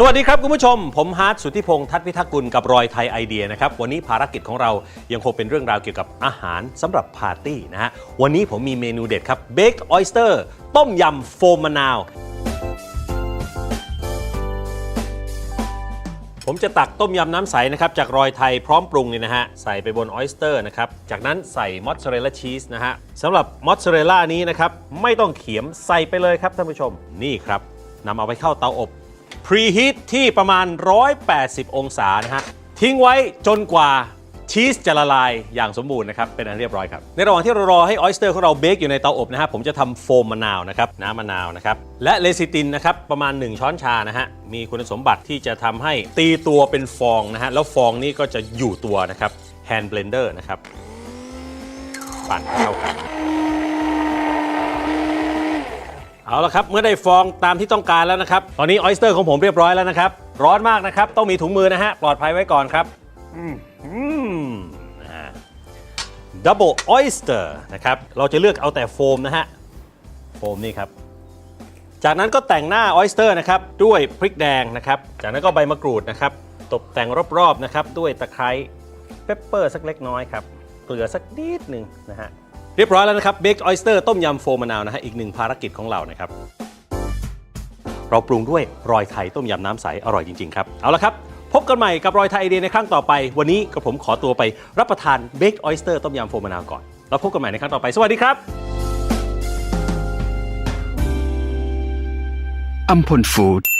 สวัสดีครับคุณผู้ชม ผมฮาร์ดสุทธิพงษ์ทัศน์พิทักษ์กุลกับรอยไทยไอเดียนะครับวันนี้ภารกิจของเรายังคงเป็นเรื่องราวเกี่ยวกับอาหารสำหรับปาร์ตี้นะฮะวันนี้ผมมีเมนูเด็ดครับ Baked Oyster ต้มยำโฟมมะนาว ผมจะตักต้มยำน้ำใสนะครับจากรอยไทยพร้อมปรุงเนี่ยนะฮะใส่ไปบนออ s สเตอร์นะครับจากนั้นใส่มอสซาเรลล่าชีสนะฮะสำหรับมอสซาเรลล่านี้นะครับไม่ต้องเขียมใส่ไปเลยครับท่านผู้ชมนี่ครับนำเอาไปเข้าเตาอบ พรีฮีทที่ประมาณ 180 องศานะฮะ ทิ้งไว้จนกว่าชีสจะละลายอย่างสมบูรณ์นะครับ เป็นอันเรียบร้อยครับ ในระหว่างที่เรารอให้ออ s สเตอร์ของเราเบคอยู่ในเตาอบนะฮะ ผมจะทำโฟมมะนาวนะครับ น้ำมะนาวนะครับ และเลซิตินนะครับ ประมาณ 1 ช้อนชานะฮะ มีคุณสมบัติที่จะทำให้ตีตัวเป็นฟองนะฮะ แล้วฟองนี้ก็จะอยู่ตัวนะครับแฮนด์เบลนเดอร์นะครับ ปั่นเข้ากัน เอาละครับ เมื่อได้ฟองตามที่ต้องการแล้วนะครับ ตอนนี้ออ s สเตอร์ของผมเรียบร้อยแล้วนะครับ ร้อนมากนะครับ ต้องมีถุงมือนะฮะ ปลอดภัยไว้ก่อนครับอืมอืมดับเบิลออ s สเตอร์นะครับ เราจะเลือกเอาแต่โฟมนะฮะ โฟมนี่ครับ จากนั้นก็แต่งหน้าออ s สเตอร์นะครับ ด้วยพริกแดงนะครับ จากนั้นก็ใบมะกรูดนะครับ ตกแต่งรอบๆนะครับ ด้วยตะไคร้เปปเปอร์สักเล็กน้อยครับ เกลือสักนิดหนึ่งนะฮะ เรียบร้อยแล้วนะครับเบคออ s สเตอร์ต้มยำโฟมะนาวนะฮะอีกหนึ่งภารกิจของเรานะครับเราปรุงด้วยรอยไทยต้มยำน้ำใสอร่อยจริง ๆ ครับ เอาละครับ พบกันใหม่กับรอยไทยไอเดียในครั้งต่อไป วันนี้กับผมขอตัวไปรับประทานเบคออ s สเตอร์ต้มยำโฟมมะนาวก่อน แล้วพบกันใหม่ในครั้งต่อไป สวัสดีครับอัมพลฟู้ด